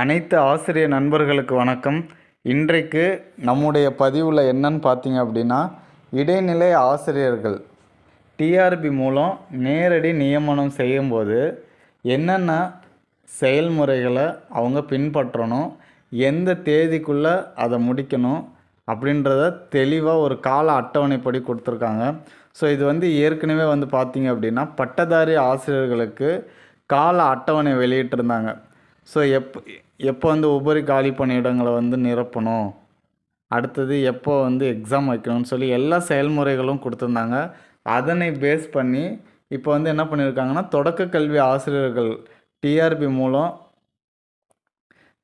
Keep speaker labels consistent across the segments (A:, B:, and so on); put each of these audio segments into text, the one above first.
A: அனைத்து ஆசிரியர் நண்பர்களுக்கு வணக்கம். இன்றைக்கு நம்முடைய பதிவில் என்னன்னு பார்த்தீங்க அப்படின்னா இடைநிலை ஆசிரியர்கள் டிஆர்பி மூலம் நேரடி நியமனம் செய்யும்போது என்னென்ன செயல்முறைகளை அவங்க பின்பற்றணும் எந்த தேதிக்குள்ளே அதை முடிக்கணும் அப்படின்றத தெளிவாக ஒரு கால அட்டவணைப்படி கொடுத்துருக்காங்க. ஸோ இது வந்து ஏற்கனவே வந்து பார்த்தீங்க அப்படின்னா பட்டதாரி ஆசிரியர்களுக்கு கால அட்டவணை வெளியிட்டிருந்தாங்க. ஸோ எப்போ எப்போ வந்து ஒவ்வொரு காலி பணியிடங்களை வந்து நிரப்பணும்? அடுத்தது எப்போ வந்து எக்ஸாம் வைக்கணும்னு சொல்லி எல்லா செயல்முறைகளும் கொடுத்துருந்தாங்க. அதனை பேஸ் பண்ணி இப்போ வந்து என்ன பண்ணியிருக்காங்கன்னா தொடக்க கல்வி ஆசிரியர்கள் டிஆர்பி மூலம்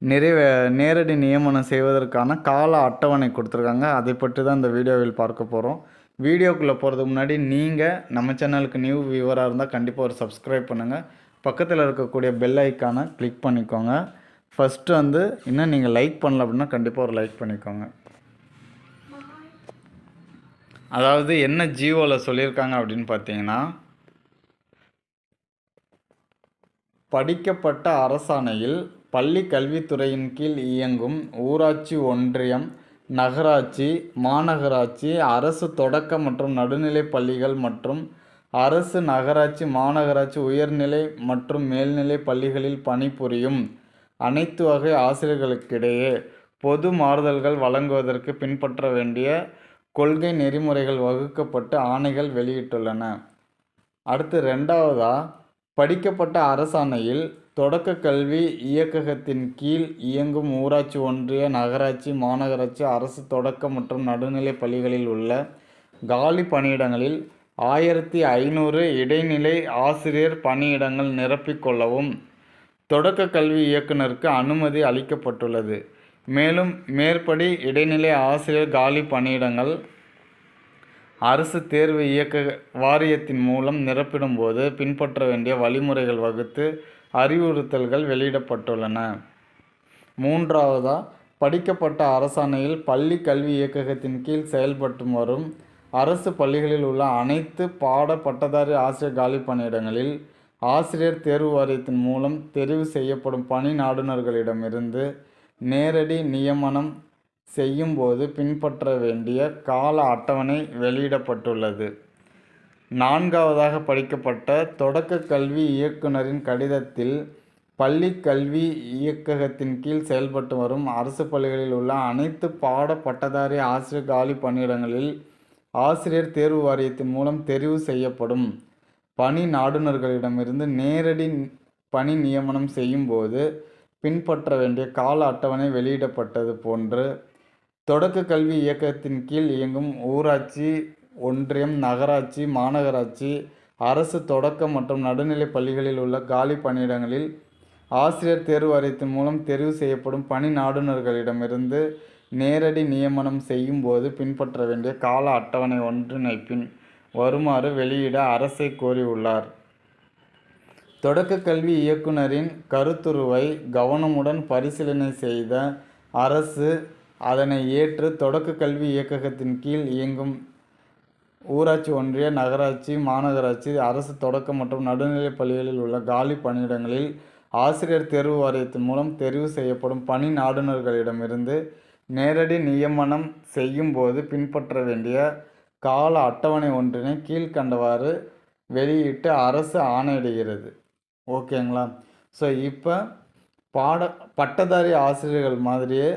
A: நிறைவே நேரடி நியமனம் செய்வதற்கான கால அட்டவணை கொடுத்துருக்காங்க. அதை பற்றி தான் இந்த வீடியோவில் பார்க்க போகிறோம் வீடியோக்குள்ளே போகிறதுக்கு முன்னாடி நீங்கள் நம்ம சேனலுக்கு நியூ வியூவராக இருந்தால் கண்டிப்பாக ஒரு சப்ஸ்கிரைப் பண்ணுங்கள் பக்கத்தில் இருக்கக்கூடிய பெல் ஐக்கானை கிளிக் பண்ணிக்கோங்க. ஃபஸ்ட்டு வந்து இன்னும் நீங்கள் லைக் பண்ணல அப்படின்னா கண்டிப்பாக ஒரு லைக் பண்ணிக்கோங்க. அதாவது என்ன ஜியோவில் சொல்லியிருக்காங்க அப்படின்னு பார்த்தீங்கன்னா படிக்கப்பட்ட அரசாணையில் பள்ளி கல்வித்துறையின் கீழ் இயங்கும் ஊராட்சி ஒன்றியம் நகராட்சி மாநகராட்சி அரசு தொடக்க மற்றும் நடுநிலை பள்ளிகள் மற்றும் அரசு நகராட்சி மாநகராட்சி உயர்நிலை மற்றும் மேல்நிலை பள்ளிகளில் பணிபுரியும் அனைத்து வகை ஆசிரியர்களுக்கிடையே பொது மாறுதல்கள் வழங்குவதற்கு பின்பற்ற வேண்டிய கொள்கை நெறிமுறைகள் வகுக்கப்பட்டு ஆணைகள் வெளியிட்டுள்ளன. அடுத்து ரெண்டாவதாக படிக்கப்பட்ட அரசாணையில் தொடக்க கல்வி இயக்ககத்தின் கீழ் இயங்கும் ஊராட்சி ஒன்றிய நகராட்சி மாநகராட்சி அரசு தொடக்க மற்றும் நடுநிலை பள்ளிகளில் உள்ள காலி பணியிடங்களில் ஆயிரத்தி ஐநூறு இடைநிலை ஆசிரியர் பணியிடங்கள் நிரப்பிக்கொள்ளவும் தொடக்க கல்வி இயக்குனருக்கு அனுமதி அளிக்கப்பட்டுள்ளது. மேலும் மேற்படி இடைநிலை ஆசிரியர் காலி பணியிடங்கள் அரசு தேர்வு இயக்க வாரியத்தின் மூலம் நிரப்பிடும்போது பின்பற்ற வேண்டிய வழிமுறைகள் வகுத்து அறிவுறுத்தல்கள் வெளியிடப்பட்டுள்ளன. மூன்றாவதாக படிக்கப்பட்ட அரசாணையில் பள்ளி கல்வி இயக்ககத்தின் கீழ் செயல்பட்டு வரும் அரசு பள்ளிகளில் உள்ள அனைத்து பாட பட்டதாரி ஆசிரியர் காலி பணியிடங்களில் ஆசிரியர் தேர்வு வாரியத்தின் மூலம் தெரிவு செய்யப்படும் பணி நாடுநர்களிடமிருந்து நேரடி நியமனம் செய்யும்போது பின்பற்ற வேண்டிய கால அட்டவணை வெளியிடப்பட்டுள்ளது. நான்காவதாக படிக்கப்பட்ட தொடக்க கல்வி இயக்குனரின் கடிதத்தில் பள்ளி கல்வி இயக்ககத்தின் கீழ் செயல்பட்டு வரும் அரசு பள்ளிகளில் உள்ள அனைத்து பாட பட்டதாரி ஆசிரியர் காலி பணியிடங்களில் ஆசிரியர் தேர்வு வாரியத்தின் மூலம் தெரிவு செய்யப்படும். பணி நாடுனர்களிடமிருந்து நேரடி பணி நியமனம் செய்யும் போது பின்பற்ற வேண்டிய கால அட்டவணை வெளியிடப்பட்டது போன்று தொடக்க கல்வி இயக்கத்தின் கீழ் இயங்கும் ஊராட்சி ஒன்றியம் நகராட்சி மாநகராட்சி அரசு தொடக்க மற்றும் நடுநிலை பள்ளிகளில் உள்ள காலி பணியிடங்களில் ஆசிரியர் தேர்வு வாரியத்தின் மூலம் தெரிவு செய்யப்படும் பணி நாடுனர்களிடமிருந்து நேரடி நியமனம் செய்யும் போது பின்பற்ற வேண்டிய கால அட்டவணை ஒன்றிணைப்பின் வருமாறு வெளியிட அரசை கோரியுள்ளார். தொடக்க கல்வி இயக்குனரின் கருத்துருவை கவனமுடன் பரிசீலனை செய்த அரசு அதனை ஏற்று தொடக்க கல்வி இயக்ககத்தின் கீழ் இயங்கும். ஊராட்சி ஒன்றிய நகராட்சி மாநகராட்சி அரசு தொடக்க மற்றும் நடுநிலை பள்ளிகளில் உள்ள காலி பணியிடங்களில் ஆசிரியர் தேர்வு வாரியத்தின் மூலம் தெரிவு செய்யப்படும் பணி நாடுநர்களிடமிருந்து நேரடி நியமனம் செய்யும் போது பின்பற்ற வேண்டிய கால அட்டவணை ஒன்றினை கீழ்கண்டவாறு வெளியிட்டு அரசு ஆணையிடுகிறது. ஓகேங்களா? ஸோ இப்போ பாட பட்டதாரி ஆசிரியர்கள் மாதிரியே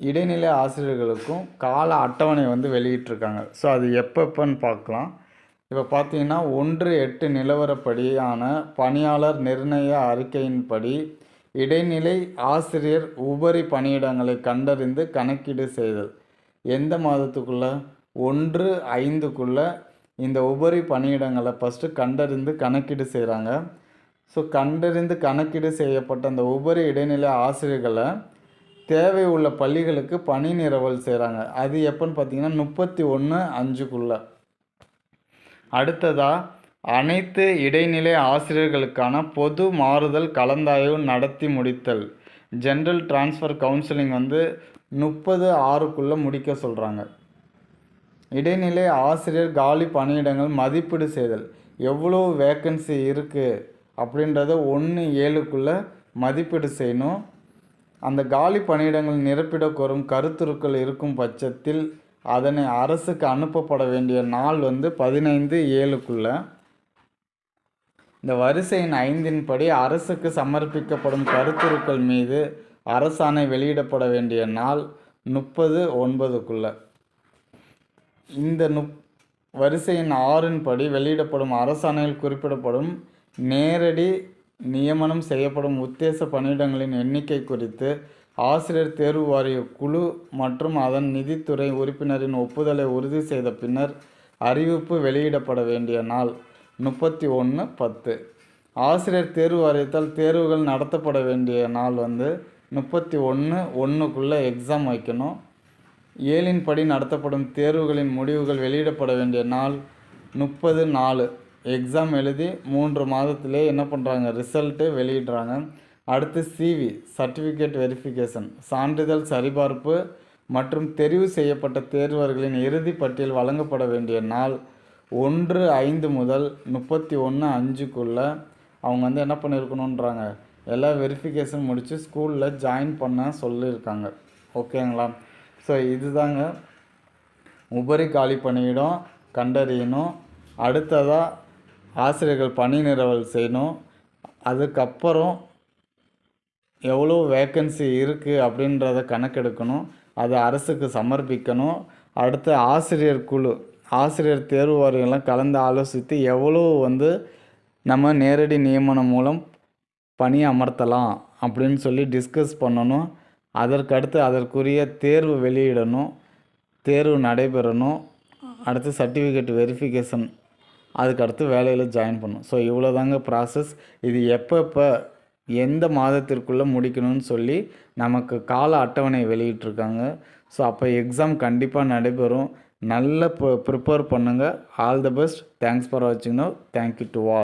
A: இடைநிலை ஆசிரியர்களுக்கும் கால அட்டவணை வந்து வெளியிட்டிருக்காங்க. ஸோ அது எப்பப்போன்னு பார்க்கலாம். இப்போ பார்த்தீங்கன்னா ஒன்று எட்டு நிலவரப்படியான பணியாளர் நிர்ணய அறிக்கையின்படி இடைநிலை ஆசிரியர் உபரி பணியிடங்களை கண்டறிந்து கணக்கீடு செய்தல். எந்த மாதத்துக்குள்ள? ஒன்று ஐந்துக்குள்ளே இந்த உபரி பணியிடங்களை ஃபஸ்ட்டு கண்டறிந்து கணக்கீடு செய்கிறாங்க ஸோ கண்டறிந்து கணக்கீடு செய்யப்பட்ட அந்த உபரி இடைநிலை ஆசிரியர்களை தேவை உள்ள பள்ளிகளுக்கு பணி நிரவல் செய்கிறாங்க அது எப்போன்னு பார்த்தீங்கன்னா முப்பத்தி ஒன்று அஞ்சுக்குள்ளே. அடுத்ததாக அனைத்து இடைநிலை ஆசிரியர்களுக்கான பொது மாறுதல் கலந்தாய்வு நடத்தி முடித்தல். ஜென்ரல் டிரான்ஸ்ஃபர் கவுன்சிலிங் வந்து முப்பது ஆறுக்குள்ளே முடிக்க சொல்கிறாங்க இடைநிலை ஆசிரியர் காலி பணியிடங்கள் மதிப்பீடு செய்தல். எவ்வளோ வேக்கன்சி இருக்குது அப்படின்றத ஒன்று ஏழுக்குள்ளே மதிப்பீடு செய்யணும். அந்த காலி பணியிடங்கள் நிரப்பிட கோரும் கருத்துருக்கள் இருக்கும் பட்சத்தில் அதனை அரசுக்கு அனுப்பப்பட வேண்டிய நாள் வந்து பதினைந்து ஏழுக்குள்ளே. இந்த வரிசையின் ஐந்தின் படி அரசுக்கு சமர்ப்பிக்கப்படும் கருத்துருக்கள் மீது அரசாணை வெளியிடப்பட வேண்டிய நாள் முப்பது ஒன்பதுக்குள்ள. இந்த நுப் வரிசையின் ஆறின் படி வெளியிடப்படும் அரசாணையில் குறிப்பிடப்படும் நேரடி நியமனம் செய்யப்படும் உத்தேச பணியிடங்களின் எண்ணிக்கை குறித்து ஆசிரியர் தேர்வு வாரிய குழு மற்றும் அதன் நிதித்துறை உறுப்பினரின் ஒப்புதலை உறுதி செய்த பின்னர் அறிவிப்பு வெளியிடப்பட வேண்டிய நாள். முப்பத்தி ஒன்று பத்து. ஆசிரியர் தேர்வு வாரியத்தால் தேர்வுகள் நடத்தப்பட வேண்டிய நாள் வந்து முப்பத்தி ஒன்று ஒன்றுக்குள்ளே எக்ஸாம் வைக்கணும். ஏழின் படி நடத்தப்படும் தேர்வுகளின் முடிவுகள் வெளியிடப்பட வேண்டிய நாள் முப்பது நாலு. எக்ஸாம் எழுதி மூன்று மாதத்திலே என்ன பண்ணுறாங்க ரிசல்ட்டு வெளியிடுறாங்க. அடுத்து சிவி சர்டிஃபிகேட் வெரிஃபிகேஷன் சான்றிதழ் சரிபார்ப்பு மற்றும் தெரிவு செய்யப்பட்ட தேர்வர்களின் இறுதி பட்டியல் வழங்கப்பட வேண்டிய நாள் ஒன்று ஐந்து முதல் முப்பத்தி ஒன்று அஞ்சுக்குள்ளே அவங்க வந்து என்ன பண்ணியிருக்கணுன்றாங்க எல்லா வெரிஃபிகேஷன் முடித்து ஸ்கூலில் ஜாயின் பண்ண சொல்லியிருக்காங்க ஓகேங்களா ஸோ இதுதாங்க. உபரி காலி பணியிடம் கண்டறியணும். அடுத்ததாக ஆசிரியர்கள் பணி நிறுவல் செய்யணும். அதுக்கப்புறம் எவ்வளோ வேக்கன்சி இருக்குது அப்படின்றத கணக்கெடுக்கணும். அதை அரசுக்கு சமர்ப்பிக்கணும். அடுத்து ஆசிரியர் குழு. ஆசிரியர் தேர்வு வாரியம்லாம் கலந்து ஆலோசித்து எவ்வளோ வந்து நம்ம நேரடி நியமனம் மூலம் பணி அமர்த்தலாம் அப்படின்னு சொல்லி டிஸ்கஸ் பண்ணணும். அதற்கடுத்து அதற்குரிய தேர்வு வெளியிடணும். தேர்வு நடைபெறணும். அடுத்து சர்டிஃபிகேட் வெரிஃபிகேஷன் அதுக்கடுத்து வேலையில் ஜாயின் பண்ணணும். ஸோ இவ்வளோ தாங்க ப்ராசஸ் இது எப்பப்போ எந்த மாதத்திற்குள்ளே முடிக்கணும்னு சொல்லி நமக்கு கால அட்டவணை வெளியிட்ருக்காங்க ஸோ அப்போ எக்ஸாம் கண்டிப்பாக நடைபெறும். நல்ல ப்ரிப்பேர் பண்ணுங்கள் all the best thanks for வாட்சிங் no thank you to all